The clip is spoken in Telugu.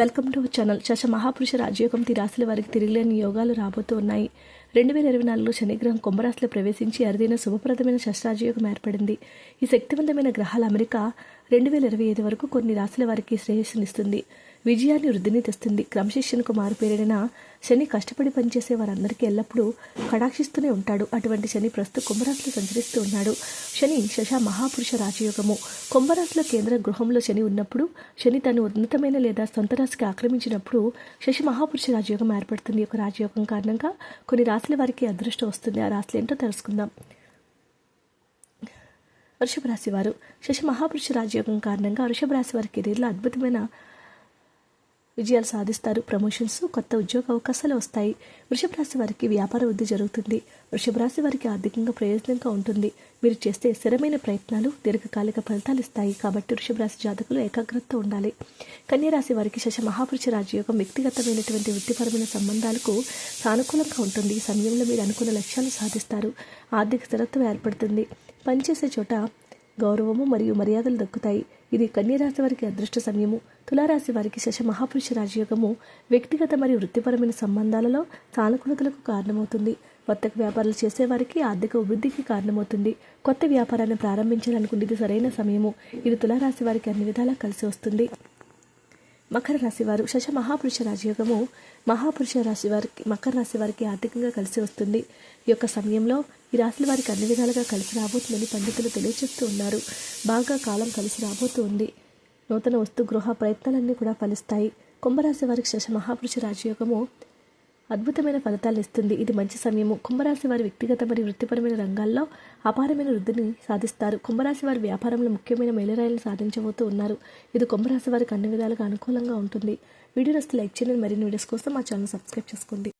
Welcome to channel. శశ మహాపురుష రాజయోగం తి రాశుల వారికి తిరిగిలేని యోగాలు రాబోతూ ఉన్నాయి. రెండు వేల ఇరవై నాలుగులో శనిగ్రహం కుంభరాశిలో ప్రవేశించి అరుదైన శుభప్రదమైన శస్త్రాజయోగం ఏర్పడింది. ఈ శక్తివంతమైన గ్రహాల అమెరికా రెండు వేల ఇరవై ఐదు వరకు కొన్ని రాశుల వారికి శ్రేయస్సునిస్తుంది విజయాన్ని వృద్ధిని తెస్తుంది. క్రమశిక్షణకు మారుపేరైన శని కష్టపడి పనిచేసే వారందరికీ ఎల్లప్పుడూ కటాక్షిస్తూనే ఉంటాడు. అటువంటి శని ప్రస్తుత కుంభరాశిలో సంచరిస్తూ ఉన్నాడు. శని శశ మహాపురుష రాజయోగము. కుంభరాశిలో కేంద్ర గృహంలో శని ఉన్నప్పుడు శని తను ఉన్నతమైన లేదా సొంత రాశికి ఆక్రమించినప్పుడు శశి మహాపురుష రాజయోగం ఏర్పడుతుంది. ఒక రాజయోగం కారణంగా కొన్ని రాశుల వారికి అదృష్టం వస్తుంది. ఆ రాశులు ఏంటో తెలుసుకుందాం. వృషభ రాశి వారు. శశి మహాపురుష రాజయోగం కారణంగా వృషభ రాశి వారి కెరీర్లో అద్భుతమైన విజయాలు సాధిస్తారు. ప్రమోషన్స్ కొత్త ఉద్యోగ అవకాశాలు వస్తాయి. వృషభ రాశి వారికి వ్యాపార వృద్ధి జరుగుతుంది. వృషభ రాశి వారికి ఆర్థికంగా ప్రయోజనంగా ఉంటుంది. మీరు చేస్తే స్థిరమైన ప్రయత్నాలు దీర్ఘకాలిక ఫలితాలు ఇస్తాయి. కాబట్టి వృషభ రాశి జాతకులు ఏకాగ్రత ఉండాలి. కన్యరాశి వారికి శశ మహాపురుష రాజయోగం వ్యక్తిగతమైనటువంటి వృత్తిపరమైన సంబంధాలకు సానుకూలంగా ఉంటుంది. ఈ సమయంలో మీరు అనుకున్న లక్ష్యాలు సాధిస్తారు. ఆర్థిక స్థిరత్వం ఏర్పడుతుంది. పనిచేసే చోట గౌరవము మరియు మర్యాదలు దక్కుతాయి. ఇది కన్యరాశి వారికి అదృష్ట సమయము. తులారాశి వారికి శశ మహాపురుష రాజయోగము. వ్యక్తిగత మరియు వృత్తిపరమైన సంబంధాలలో సానుకూలతలకు కారణమవుతుంది. కొత్త వ్యాపారాలు చేసేవారికి ఆర్థిక అభివృద్ధికి కారణమవుతుంది. కొత్త వ్యాపారాన్ని ప్రారంభించాలనుకుంటే ఇది సరైన సమయము. ఇది తులారాశి వారికి అన్ని విధాలా కలిసి వస్తుంది. మకర రాశి వారు శశ మహాపురుష రాజయోగము మహాపురుష రాశి వారికి మకర రాశి వారికి ఆర్థికంగా కలిసి వస్తుంది. ఈ యొక్క సమయంలో ఈ రాశుల వారికి అన్ని విధాలుగా కలిసి రాబోతుందని పండితులు తెలియజేస్తూ ఉన్నారు. బాగా కాలం కలిసి రాబోతుంది. నూతన వస్తు గృహ ప్రయత్నాలన్నీ కూడా ఫలిస్తాయి. కుంభరాశి వారికి శశ మహాపురుష రాజయోగము అద్భుతమైన ఫలితాలు ఇస్తుంది ఇది మంచి సమయము. కుంభరాశి వారి వ్యక్తిగత మరియు వృత్తిపరమైన రంగాల్లో అపారమైన వృద్ధిని సాధిస్తారు. కుంభరాశి వారి వ్యాపారంలో ముఖ్యమైన మేలురాయిలను సాధించబోతూ ఉన్నారు. ఇది కుంభరాశి వారికి అన్ని విధాలుగా అనుకూలంగా ఉంటుంది. వీడియో నస్తే లైక్ చేయండి. మరిన్ని వీడియోస్ కోసం మా ఛానల్ సబ్స్క్రైబ్ చేసుకోండి.